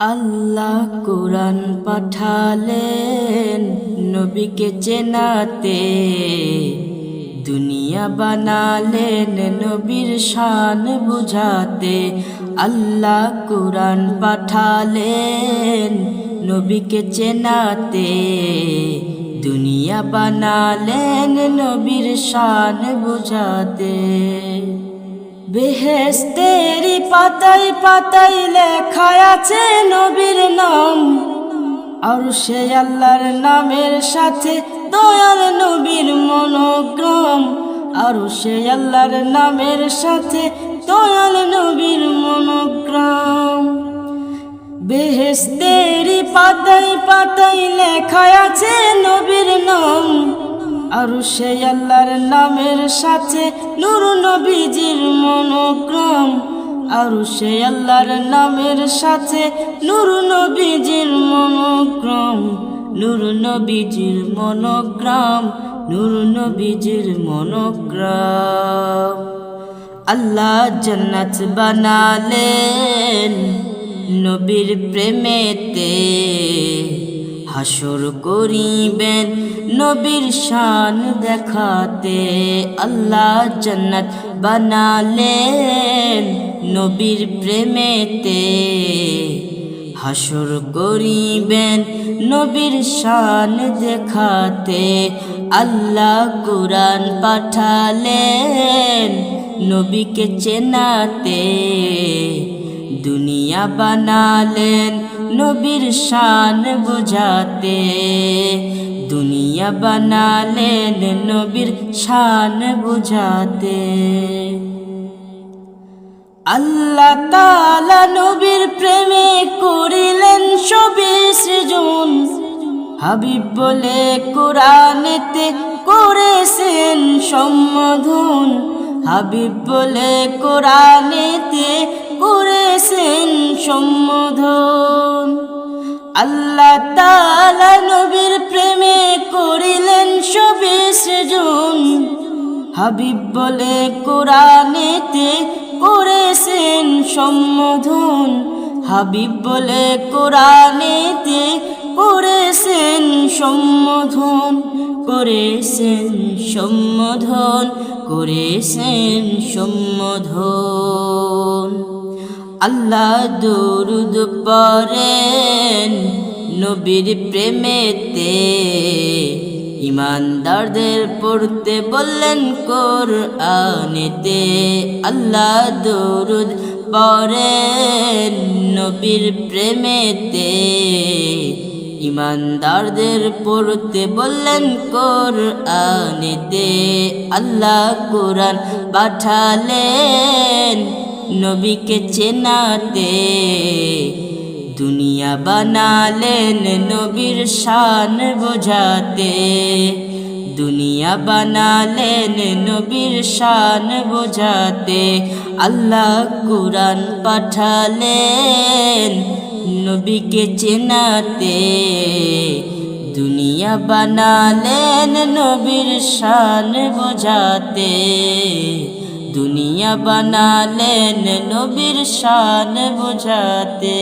আল্লাহ কোরআন পাঠালেন নবীকে চেনাতে। দুনিয়া বানালেন নবীর শান বুঝাতে। আল্লাহ কোরআন পাঠালেন নবীকে চেনাতে। দুনিয়া বানালেন নবীর শান বুঝাতে। বেহেস্তেরি পাতায় পাতায় লেখা আছে নবীর নাম। আর সে আল্লাহর নামের সাথে দয়াল নবীর মনোগ্রাম। আর সে আল্লাহর নামের সাথে দয়াল নবীর মনোগ্রাম। বেহেস্তেরি পাতায় পাতায় লেখা আছে নবীর আর সে আল্লাহর নামের সাথে নূর নবীজির মনোগ্রাম আর সে আল্লাহর নামের সাথে নূর নবীজির মনোগ্রাম নূর নবীজির মনোগ্রাম নূর নবীজির মনোগ্রাম আল্লাহ জান্নাত বানালেন নবীর প্রেমেতে। হাসর করিবেন। নবীর শান দেখাতে আল্লাহ জন্নত বানালেন। নবীর প্রেমেতে হাসর করিবেন। নবীর শান দেখাতে আল্লাহ কোরআন পাঠালেন। নবীকে চেনাতে দুনিয়া বানালেন। নবীর শান বুঝাতে। দুনিয়া বানালেন নবীর শান বুঝাতে। আল্লাহ তালা নবীর প্রেমে করিলেন সবে সৃজন। হাবিব বলে, কোরআনেতে করেছেন সম্বোধন। হাবিব বলে, কোরআনেতে করেছেন সম্বোধন। আল্লাহ তালা নবীর প্রেমে করিলেন সবে সৃজন। হাবিব বলে, কোরআনেতে করেছেন সম্বোধন। হাবিব বলে, কোরআনেতে করেছেন সম্বোধন। করেছেন সম্বোধন করেছেন সম্বোধন। আল্লাহ দরুদ পরেন নবীর প্রেমেতে। ইমানদারদের পড়তে বললেন কোর আনেতে আল্লাহ দরুদ পরেন নবীর প্রেমেতে। ইমানদারদের পড়তে বললেন কোর আনেতে আল্লাহ কোরআন পাঠালেন নবীকে চেনাতে দুনিয়া বানালেন নবীর শান বোঝাতে। দুনিয়া বানালেন নবীর শান বোঝাতে। আল্লাহ কোরআন পাঠালেন নবীকে চেনাতে। দুনিয়া বানালেন নবীর শান বোঝাতে। দুনিয়া বানালেন নবীর শান বোঝাতে।